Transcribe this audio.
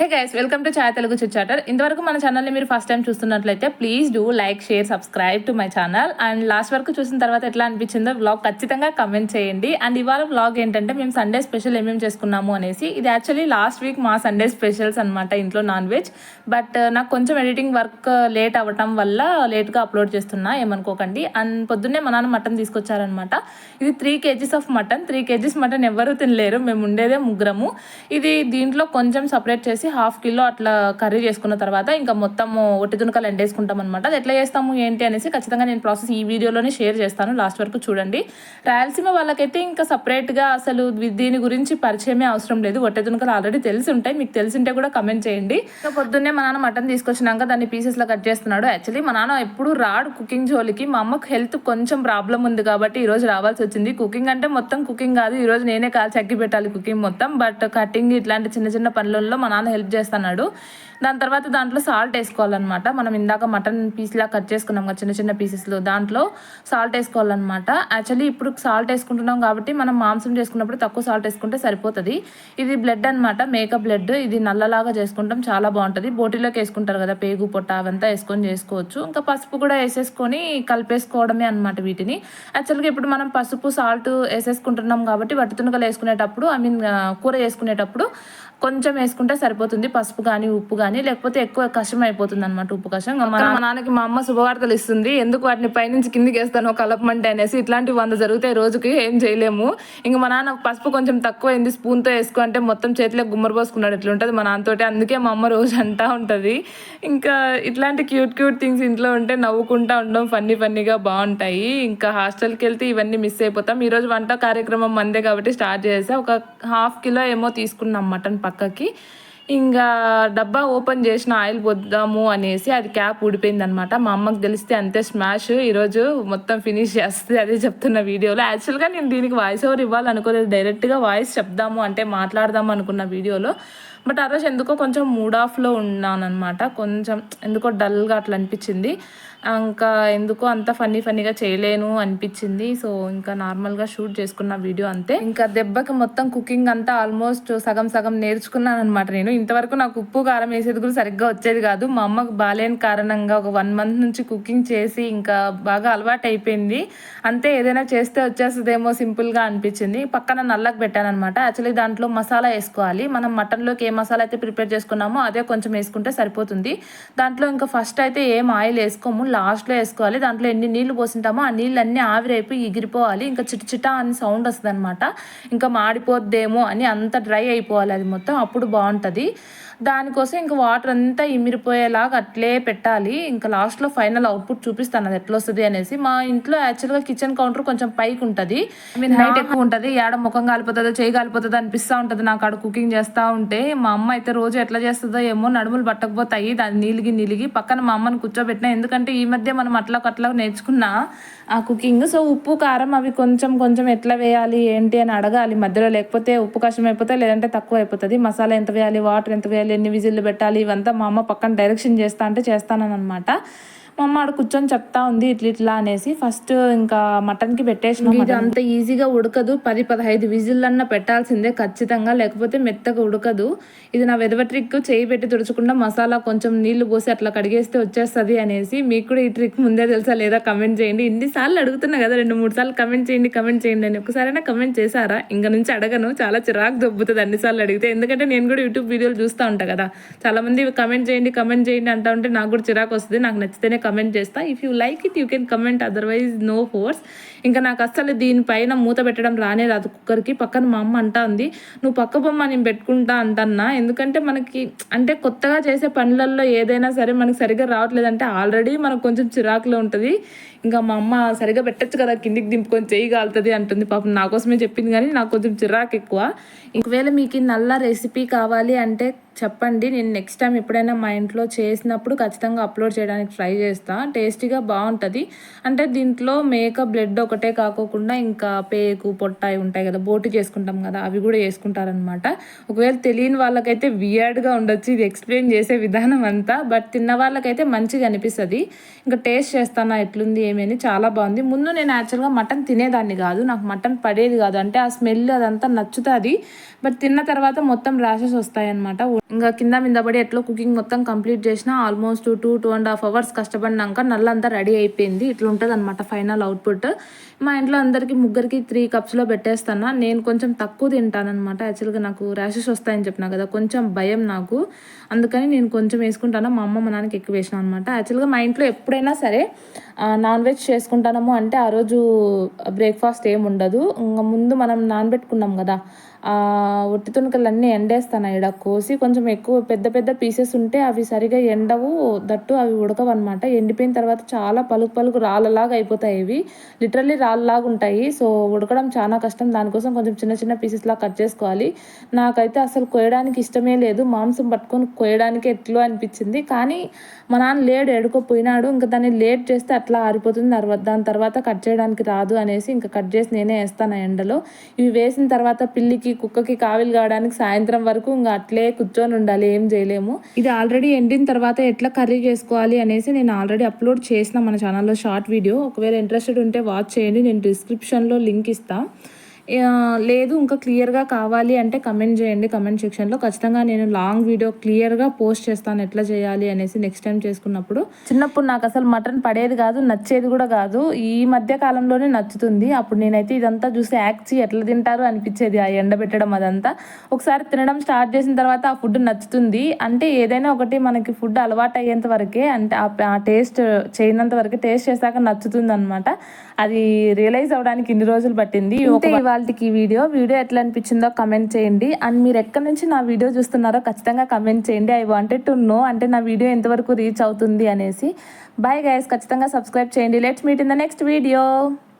Hey guys welcome to Chai Telugu chitchatter ఇంతవరకు మన ఛానల్ని మీరు ఫస్ట్ టైం చూస్తున్నట్లయితే please do like share subscribe to my channel and last వరకు చూసిన తర్వాత ఎట్లా అనిపించిందో వ్లాగ్ ఖచ్చితంగా కమెంట్ చేయండి. అండ్ ఇవాళ వ్లాగ్ ఏంటంటే మేము సండే స్పెషల్ ఏమేమి చేసుకున్నాము అనేసి ఇది యాక్చువల్లీ లాస్ట్ వీక్ మా సండే స్పెషల్స్ అనమాట ఇంట్లో నాన్ వెజ్ బట్ నాకు కొంచెం ఎడిటింగ్ వర్క్ లేట్ అవ్వటం వల్ల లేట్గా అప్లోడ్ చేస్తున్నా ఏమనుకోకండి. అండ్ పొద్దున్నే మా నాన్న మటన్ తీసుకొచ్చారనమాట ఇది three KGs of mutton three KGs mutton ఎవరు తినలేరు. మేము ఉండేదే ముగ్గురము. ఇది దీంట్లో కొంచెం సపరేట్ చేసి హాఫ్ కిలో అట్లా కర్రీ చేసుకున్న తర్వాత ఇంకా మొత్తము ఒట్టి దునకలు ఎండేసుకుంటాం అనమాట అది ఎట్లా చేస్తాము ఏంటి అనేసి ఖచ్చితంగా నేను ప్రాసెస్ ఈ వీడియోలోనే షేర్ చేస్తాను. లాస్ట్ వరకు చూడండి. రాయలసీమ వాళ్ళకైతే ఇంకా సపరేట్గా అసలు దీని గురించి పరిచయమే అవసరం లేదు. ఒట్టె దునకలు ఆల్రెడీ తెలిసి ఉంటాయి. మీకు తెలిసింటే కూడా కమెంట్ చేయండి. పొద్దున్నే మా నాన్న మటన్ తీసుకొచ్చినాక దాన్ని పీసెస్లో కట్ చేస్తున్నాడు. యాక్చువల్లీ మా నాన్న ఎప్పుడు రాడు కుకింగ్ జోలికి. మా అమ్మకు హెల్త్ కొంచెం ప్రాబ్లం ఉంది కాబట్టి ఈరోజు రావాల్సి వచ్చింది. కుకింగ్ అంటే మొత్తం కుకింగ్ కాదు. ఈరోజు నేనే కాల్చి అగ్గి పెట్టాలి కుకింగ్ మొత్తం. బట్ కటింగ్ ఇట్లాంటి చిన్న చిన్న పనులలో మా నాన్న హెల్ప్ చేస్తున్నాడు. దాని తర్వాత దాంట్లో సాల్ట్ వేసుకోవాలన్నమాట. మనం ఇందాక మటన్ పీస్లా కట్ చేసుకున్నాం కదా చిన్న చిన్న పీసెస్లో దాంట్లో సాల్ట్ వేసుకోవాలన్నమాట. యాక్చువల్లీ ఇప్పుడు సాల్ట్ వేసుకుంటున్నాం కాబట్టి మనం మాంసం చేసుకున్నప్పుడు తక్కువ సాల్ట్ వేసుకుంటే సరిపోతుంది. ఇది బ్లడ్ అనమాట మేకప్ బ్లడ్. ఇది నల్లలాగా చేసుకుంటాం చాలా బాగుంటుంది. బోటీలోకి వేసుకుంటారు కదా పేగు పొట్ట అవంతా వేసుకొని చేసుకోవచ్చు. ఇంకా పసుపు కూడా వేసేసుకొని కలిపేసుకోవడమే అనమాట వీటిని. యాక్చువల్గా ఇప్పుడు మనం పసుపు సాల్ట్ వేసేసుకుంటున్నాం కాబట్టి వట్టి తునకలు వేసుకునేటప్పుడు ఐ మీన్ కూర చేసుకునేటప్పుడు కొంచెం వేసుకుంటే సరిపోతుంది. పసుపు కానీ ఉప్పు కానీ లేకపోతే ఎక్కువ కష్టం అయిపోతుంది అనమాట ఉప్పు కష్టం మా నాన్నకి మా అమ్మ శుభవార్తలు ఇస్తుంది. ఎందుకు వాటిని పైనుంచి కిందికి వేస్తాను కలపమంటే అనేసి. ఇట్లాంటివి వంద జరుగుతాయి రోజుకి ఏం చేయలేము. ఇంకా మా నాన్న పసుపు కొంచెం తక్కువ అయింది స్పూన్తో వేసుకో అంటే మొత్తం చేతిలో గుమ్మరు పోసుకున్నాడు. ఇట్లుంటుంది మా నాన్నతోటి అందుకే మా అమ్మ రోజు అంటా ఉంటుంది. ఇంకా ఇట్లాంటి క్యూట్ క్యూట్ థింగ్స్ ఇంట్లో ఉంటే నవ్వుకుంటా ఉండడం ఫన్నీ ఫన్నీగా బాగుంటాయి. ఇంకా హాస్టల్కి వెళ్తే ఇవన్నీ మిస్ అయిపోతాం. ఈరోజు వంట కార్యక్రమం మందే కాబట్టి స్టార్ట్ చేసా ఒక హాఫ్ కిలో ఏమో తీసుకున్నాం మటన్ పక్కకి. ఇంకా డబ్బా ఓపెన్ చేసిన ఆయిల్ పొద్దాము అనేసి అది క్యాప్ ఊడిపోయింది అనమాట మా అమ్మకి తెలిస్తే అంతే స్మాష్. ఈరోజు మొత్తం ఫినిష్ చేస్తుంది అదే చెప్తున్న వీడియోలో. యాక్చువల్గా నేను దీనికి వాయిస్ ఓవర్ ఇవ్వాలనుకోలేదు. డైరెక్ట్గా వాయిస్ చెప్దాము అంటే మాట్లాడదాము అనుకున్న వీడియోలో. బట్ ఆ రోజు ఎందుకో కొంచెం మూడ్ ఆఫ్లో ఉన్నానమాట కొంచెం ఎందుకో డల్గా అట్లా అనిపించింది. ఇంకా ఎందుకో అంత ఫన్నీ ఫన్నీగా చేయలేను అనిపించింది. సో ఇంకా నార్మల్గా షూట్ చేసుకున్న వీడియో అంతే. ఇంకా దెబ్బకి మొత్తం కుకింగ్ అంతా ఆల్మోస్ట్ సగం సగం నేర్చుకున్నాను అనమాట నేను. ఇంతవరకు నాకు ఉప్పు కారం వేసేది కూడా సరిగ్గా వచ్చేది కాదు. మా అమ్మకు బాలేని కారణంగా ఒక వన్ మంత్ నుంచి కుకింగ్ చేసి ఇంకా బాగా అలవాటు అయిపోయింది. అంతే ఏదైనా చేస్తే వచ్చేస్తుందేమో సింపుల్గా అనిపించింది. పక్కన నల్లకి పెట్టాను అనమాట యాక్చువల్లీ దాంట్లో మసాలా వేసుకోవాలి. మనం మటన్లోకి ఏ మసాలా అయితే ప్రిపేర్ చేసుకున్నామో అదే కొంచెం వేసుకుంటే సరిపోతుంది. దాంట్లో ఇంకా ఫస్ట్ అయితే ఏం ఆయిల్ వేసుకోము. లాస్ట్లో వేసుకోవాలి. దాంట్లో ఎన్ని నీళ్ళు పోసింటామో ఆ నీళ్ళన్నీ ఆవిరైపోయి ఎగిరిపోవాలి. ఇంకా చిటచిట అని సౌండ్ వస్తుంది అనమాట ఇంకా మాడిపోద్దేమో అని అంత డ్రై అయిపోవాలి అది మొత్తం. అప్పుడు బాగుంటుంది. దానికోసం ఇంకా వాటర్ అంతా ఇమిరిపోయేలాగా అట్లే పెట్టాలి. ఇంకా లాస్ట్లో ఫైనల్ అవుట్పుట్ చూపిస్తాను అది ఎట్లా వస్తుంది అనేసి. మా ఇంట్లో యాక్చువల్గా కిచెన్ కౌంటర్ కొంచెం పైకి ఉంటుంది. ఐ మీన్ హైట్ ఎక్కువ ఉంటుంది. ఏడ ముఖం కాలిపోతుందో చేయి కాలిపోతుందో అనిపిస్తూ ఉంటుంది నాకు. ఆడ కుకింగ్ చేస్తూ ఉంటే మా అమ్మ అయితే రోజు ఎట్లా చేస్తుందో ఏమో నడుములు పట్టకపోతాయి. దాన్ని నీలిగి నీలిగి పక్కన మా అమ్మని కూర్చోబెట్టిన. ఎందుకంటే ఈ మధ్య మనం అట్లా అట్లా నేర్చుకున్నా ఆ కుకింగ్ సో ఉప్పు కారం అవి కొంచెం కొంచెం ఎట్లా వేయాలి ఏంటి అని అడగాలి మధ్యలో. లేకపోతే ఉప్పు కష్టం అయిపోతే లేదంటే తక్కువ అయిపోతుంది. మసాలా ఎంత వేయాలి వాటర్ ఎంత వేయాలి ఎన్ని విజిల్లు పెట్టాలి? ఇవంతా మా అమ్మ పక్కన డైరెక్షన్ చేస్తా అంటే చేస్తానని అనమాట మా అమ్మ ఆడ కూర్చొని చెప్తా ఉంది ఇట్లా ఇట్లా అనేసి ఫస్ట్ ఇంకా మటన్కి పెట్టేసిన ఇది అంత ఈజీగా ఉడకదు. పది పదహైదు విజిల్లన్నా పెట్టాల్సిందే ఖచ్చితంగా. లేకపోతే మెత్తగా ఉడకదు. ఇది నా వెదవ ట్రిక్. చేయి పెట్టి తుడుచకుండా మసాలా కొంచెం నీళ్ళు పోసి అట్లా కడిగేస్తే వచ్చేస్తుంది అనేసి మీకు కూడా ఈ ట్రిక్ ముందే తెలుసా లేదా కమెంట్ చేయండి. ఇన్నిసార్లు అడుగుతున్నా కదా రెండు మూడు సార్లు కమెంట్ చేయండి కమెంట్ చేయండి అని. ఒకసారైనా కమెంట్ చేశారా? ఇంక నుంచి అడగను. చాలా చిరాకు దొబ్బుతుంది అన్నిసార్లు అడిగితే. ఎందుకంటే నేను కూడా యూట్యూబ్ వీడియోలు చూస్తూ ఉంటాను కదా. చాలా మంది కమెంట్ చేయండి కమెంట్ చేయండి అంటా ఉంటే నాకు కూడా చిరాకు వస్తుంది. నాకు నచ్చితేనే కమెంట్ చేస్తా. If you like it you can comment otherwise no force ఇంకా నాకు అస్సలు దీనిపైన మూత పెట్టడం రానే రాదు కుక్కర్కి. పక్కన మా అమ్మ అంటా ఉంది నువ్వు పక్క బొమ్మ నేను పెట్టుకుంటా అంటన్నా. ఎందుకంటే మనకి అంటే కొత్తగా చేసే పనులలో ఏదైనా సరే మనకి సరిగ్గా రావట్లేదంటే ఆల్రెడీ మనకు కొంచెం చిరాకులో ఉంటుంది. ఇంకా మా అమ్మ సరిగా పెట్టచ్చు కదా కిందికి దింపుకొని చేయగలుగుతుంది అంటుంది పాపం. నా కోసమే చెప్పింది కానీ నాకు కొంచెం చిరాకు ఎక్కువ. ఒకవేళ మీకు నల్ల రెసిపీ కావాలి అంటే చెప్పండి నేను నెక్స్ట్ టైం ఎప్పుడైనా మా ఇంట్లో చేసినప్పుడు ఖచ్చితంగా అప్లోడ్ చేయడానికి ట్రై చేస్తాను టేస్టీగా బాగుంటుంది. అంటే దీంట్లో మేక బ్లడ్ ఒకటే కాకోకుండా ఇంకా పేకు పొట్టాయి ఉంటాయి కదా బోటి చేసుకుంటాం కదా అవి కూడా చేసుకుంటారనమాట ఒకవేళ తెలియని వాళ్ళకైతే వియర్డ్గా ఉండొచ్చు ఇది ఎక్స్ప్లెయిన్ చేసే విధానం అంతా. బట్ తిన్న వాళ్ళకైతే మంచిగా అనిపిస్తుంది. ఇంకా టేస్ట్ చేస్తానా ఎట్లుంది ఏమని చాలా బాగుంది. ముందు నేను యాక్చువల్గా మటన్ తినేదాన్ని కాదు నాకు మటన్ పడేది కాదు. అంటే ఆ స్మెల్ అదంతా నచ్చుతుంది. బట్ తిన్న తర్వాత మొత్తం ర్యాషెస్ వస్తాయన్నమాట. ఇంకా కింద మీద పడి ఎట్లా కుకింగ్ మొత్తం కంప్లీట్ చేసిన almost two two and half hours కష్టపడినాక నల్లంతా రెడీ అయిపోయింది. ఇట్లా ఉంటుంది అనమాట ఫైనల్ అవుట్పుట్. మా ఇంట్లో అందరికి ముగ్గురికి త్రీ కప్స్లో పెట్టేస్తాను. నేను కొంచెం తక్కువ తింటాను అనమాట యాక్చువల్గా నాకు ర్యాషెస్ వస్తాయని చెప్పిన కదా కొంచెం భయం నాకు. అందుకని నేను కొంచెం వేసుకుంటాను. మా అమ్మ మా నాన్నకి ఎక్కువ వేసిన అనమాట యాక్చువల్గా మా ఇంట్లో ఎప్పుడైనా సరే నాన్ వెజ్ చేసుకుంటానము అంటే ఆ రోజు బ్రేక్ఫాస్ట్ ఏమి ఉండదు. ఇంకా ముందు మనం నానబెట్టుకున్నాం కదా ఆ ఒట్టి తునకలన్నీ ఎండేస్తాను ఇక్కడ కోసి కొంచెం ఎక్కువ పెద్ద పెద్ద పీసెస్ ఉంటే అవి సరిగా ఎండవు దట్టు అవి ఉడకవు అనమాట ఎండిపోయిన తర్వాత చాలా పలుకు పలుకు రాళ్ళలాగా అయిపోతాయి ఇవి. లిటరల్లీ రాళ్ళలాగా ఉంటాయి. సో ఉడకడం చాలా కష్టం. దానికోసం కొంచెం చిన్న చిన్న పీసెస్లా కట్ చేసుకోవాలి. నాకైతే అసలు కోయడానికి ఇష్టమే లేదు. మాంసం పట్టుకొని కోయడానికి ఎట్లు అనిపించింది. కానీ మా నాన్న లేడు ఎడుకోపోయినాడు ఇంకా దాన్ని లేట్ చేస్తే అట్లా ఆరిపోతుంది. తర్వాత దాని తర్వాత కట్ చేయడానికి రాదు అనేసి ఇంకా కట్ చేసి నేనే వేస్తాను ఆ ఎండలో. ఇవి వేసిన తర్వాత పిల్లికి కుక్కకి కావిలు కావడానికి సాయంత్రం వరకు ఇంకా అట్లే కూర్చొని ఉండాలి ఏం చేయలేము. ఇది ఆల్రెడీ ఎండిన తర్వాత ఎట్లా కర్రీ చేసుకోవాలి అనేసి నేను ఆల్రెడీ అప్లోడ్ చేసిన మన ఛానల్లో షార్ట్ వీడియో ఒకవేళ ఇంట్రెస్టెడ్ ఉంటే వాచ్ చేయండి నేను డిస్క్రిప్షన్లో లింక్ ఇస్తాను లేదు ఇంకా క్లియర్గా కావాలి అంటే కమెంట్ చేయండి కమెంట్ సెక్షన్లో. ఖచ్చితంగా నేను లాంగ్ వీడియో క్లియర్గా పోస్ట్ చేస్తాను ఎట్లా చేయాలి అనేసి నెక్స్ట్ టైం చేసుకున్నప్పుడు. చిన్నప్పుడు నాకు అసలు మటన్ పడేది కాదు నచ్చేది కూడా కాదు. ఈ మధ్య కాలంలోనే నచ్చుతుంది. అప్పుడు నేనైతే ఇదంతా చూసి యాక్చి ఎట్లా తింటారు అనిపించేది ఆ ఎండబెట్టడం అదంతా. ఒకసారి తినడం స్టార్ట్ చేసిన తర్వాత ఆ ఫుడ్ నచ్చుతుంది. అంటే ఏదైనా ఒకటి మనకి ఫుడ్ అలవాటు అయ్యేంత వరకే అంటే ఆ- టేస్ట్ చేయనంత వరకే టేస్ట్ చేశాక నచ్చుతుంది అనమాట అది రియలైజ్ అవ్వడానికి ఇన్ని రోజులు పట్టింది. ఇంతే ఇవాళకి వీడియో. వీడియో ఎట్లా అనిపించిందో కమెంట్ చేయండి. అండ్ మీరు ఎక్కడి నుంచి నా వీడియో చూస్తున్నారో ఖచ్చితంగా కమెంట్ చేయండి. ఐ వాంటెడ్ టు నో అంటే నా వీడియో ఎంతవరకు రీచ్ అవుతుంది అనేసి. బాయ్ గైస్ ఖచ్చితంగా సబ్స్క్రైబ్ చేయండి. Let's meet in the next video